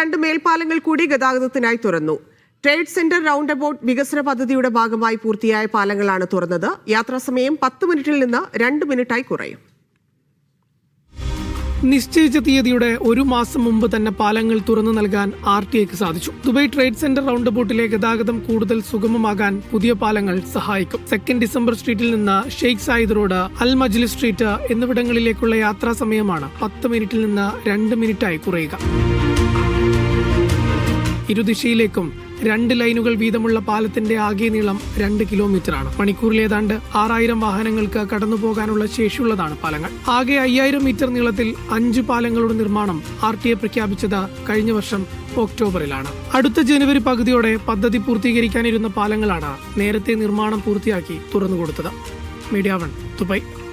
രണ്ട് മേൽപ്പാലങ്ങൾ കൂടി ഗതാഗതത്തിനായി തുറന്നു. ട്രേഡ് സെന്റർ റൗണ്ട് അബൌട്ട് വികസന പദ്ധതിയുടെ ഭാഗമായി പൂർത്തിയായ പാലങ്ങളാണ് തുറന്നത്. യാത്രാസമയം പത്ത് മിനിറ്റിൽ നിന്ന് രണ്ട് മിനിറ്റായി കുറയും. നിശ്ചയിച്ച തീയതിയുടെ ഒരു മാസം മുമ്പ് തന്നെ പാലങ്ങൾ തുറന്നു നൽകാൻ ആർ ടി ഐക്ക് സാധിച്ചു. ദുബായ് ട്രേഡ് സെന്റർ റൗണ്ട് ബോട്ടിലെ ഗതാഗതം കൂടുതൽ സുഗമമാകാൻ പുതിയ പാലങ്ങൾ സഹായിക്കും. സെക്കൻഡ് ഡിസംബർ സ്ട്രീറ്റിൽ നിന്ന് ഷെയ്ഖ് സായിദ് റോഡ് അൽ മജ്ലി സ്ട്രീറ്റ് എന്നിവിടങ്ങളിലേക്കുള്ള യാത്രാ സമയമാണ് പത്ത് മിനിറ്റിൽ നിന്ന് രണ്ട് മിനിറ്റായി കുറയുക. ഇരുദിശയിലേക്കും രണ്ട് ലൈനുകൾ വീതമുള്ള പാലത്തിന്റെ ആകെ നീളം രണ്ട് കിലോമീറ്ററാണ്. മണിക്കൂറിൽ ഏതാണ്ട് ആറായിരം വാഹനങ്ങൾക്ക് കടന്നു പോകാനുള്ള ശേഷിയുള്ളതാണ് പാലങ്ങൾ. ആകെ അയ്യായിരം മീറ്റർ നീളത്തിൽ അഞ്ച് പാലങ്ങളുടെ നിർമ്മാണം ആർ ടി എ പ്രഖ്യാപിച്ചത് കഴിഞ്ഞ വർഷം ഒക്ടോബറിലാണ്. അടുത്ത ജനുവരി പകുതിയോടെ പദ്ധതി പൂർത്തീകരിക്കാനിരുന്ന പാലങ്ങളാണ് നേരത്തെ നിർമ്മാണം പൂർത്തിയാക്കി തുറന്നുകൊടുത്തത്. Media one Dubai.